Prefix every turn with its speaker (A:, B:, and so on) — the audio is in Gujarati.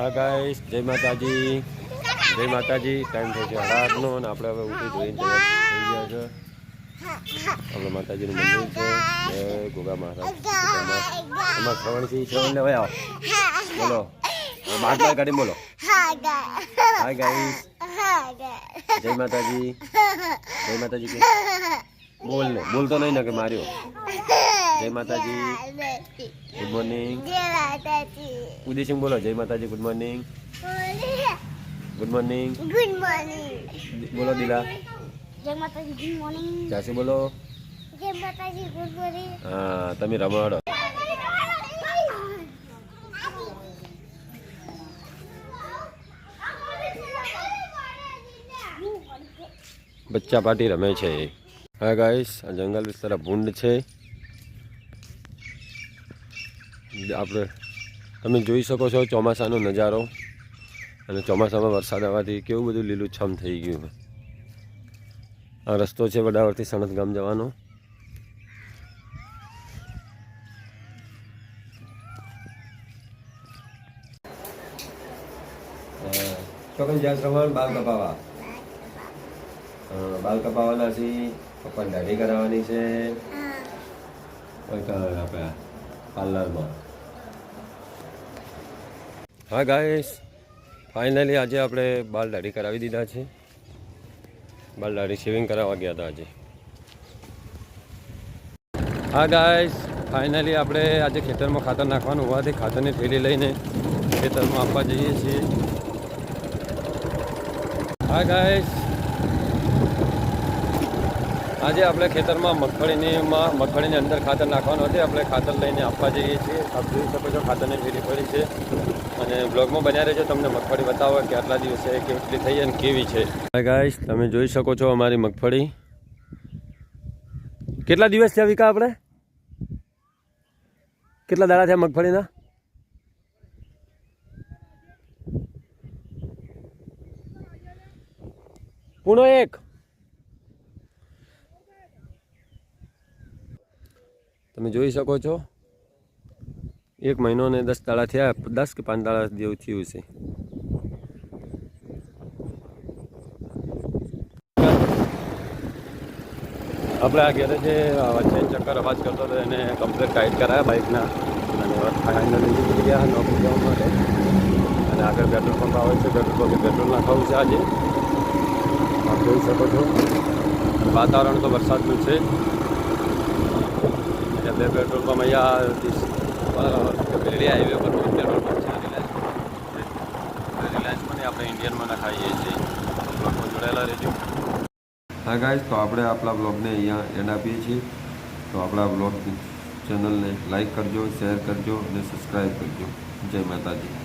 A: હા ગાઈસ જય માતાજી. જય માતાજી. ટાઈમ થઈ ગયો રાતનો અને આપણે હવે ઉઠી ધોઈને તૈયાર થઈ ગયા છે. આપણે માતાજીનું મંદિર છે. જય ગોગા મહારાજ. એમાં શ્રવણ છે, શ્રવણ લેવાય આવો. બોલો. બાર કાઢી બોલો. હાય ગાઈસ જય માતાજી. જય માતાજી બોલ ને. બોલતો નહીં ને કે માર્યો. જય માતાજી. ગુડ મોર્નિંગ ઉદયસિંહ બોલો જય માતાજી good morning good morning
B: good morning
A: બોલો દિલા.
B: જય માતાજી ગુડ મોર્નિંગ
A: જાસી બોલો.
B: જય માતાજી ગુડ મોર્નિંગ
A: હા તમે રમાડો બચ્ચા પાર્ટી રમે છે. હા ગાઈસ આ જંગલ વિસ્તાર ભૂંડ છે. આપણે તમે જોઈ શકો છો ચોમાસાનો નજારો અને ચોમાસામાં વરસાદ આવવાથી કેવું બધું લીલુંછમ થઈ ગયું. આ રસ્તો છે વડાવરથી સણત ગામ જવાનો. ચોકન જ્યાં શ્રવણ બાલ કપાવા. બાલ કપાવાના છે પપ્પાને દાઢી કરાવવાની છે. આપણે પાર્લરમાં. હા ગાઈસ ફાઇનલી આજે આપણે બાલ દાઢી કરાવી દીધા છે. બાલ દાઢી શેવિંગ કરાવવા ગયા હતા આજે. હા ગાઈસ ફાઇનલી આપણે આજે ખેતરમાં ખાતર નાખવાનું. હોવાથી ખાતરની થેલી લઈને ખેતરમાં આપવા જઈએ છીએ. હા ગાઈસ આજે આપણે ખેતરમાં મગફળીનીમાં મગફળીની અંદર ખાતર નાખવાનું હતું. આપણે ખાતર લઈને આપવા જઈએ છીએ. આપ જોઈ શકો છો, ખાતરની ફેરી પડી છે. અને બ્લોગમાં બન્યા રહેજો. તમને મગફળી બતાવો કે આટલા દિવસે કેટલી થઈ અને કેવી છે. ગાઈશ તમે જોઈ શકો છો અમારી મગફળી. કેટલા દિવસ થયા વિકા આપણે? કેટલા દાડા થયા મગફળીના? પૂણો એક. તમે જોઈ શકો છો. એક મહિનો ને દસ તાળા થયા, દસ કે પાંચ તાળા જેવું થયું છે. આપણે આ ઘેરે જે વચ્ચે ચક્કર અવાજ કરતો હતો, એને કમ્પ્લીટ ટાઈટ કરાયા બાઇકના અને ફાઇનલ નીકળી ગયા નોકરી જવા માટે. અને આગળ પેટ્રોલ પંપ આવે છે પેટ્રોલ પંપે પેટ્રોલ નાખાવું છે આજે. આપ જોઈ શકો છો. વાતાવરણ તો વરસાદનું છે. એટલે બે પેટ્રોલ પંપ અહીંયા પેલી હાઈવે પર પેટ્રોલ પંપ છે રિલાયન્સ રિલાયન્સમાં પણ આપણે ઇન્ડિયનમાં નખાઈએ છીએ. બ્લોગમાં જોડાયેલા રહેજો. હા ગાઈસ તો આપણે આપણા બ્લોગને અહીંયા એન્ડ આપીએ છીએ. તો આપણા બ્લોગ ચેનલને લાઈક કરજો શેર કરજો અને સબસ્ક્રાઈબ કરજો. જય માતાજી.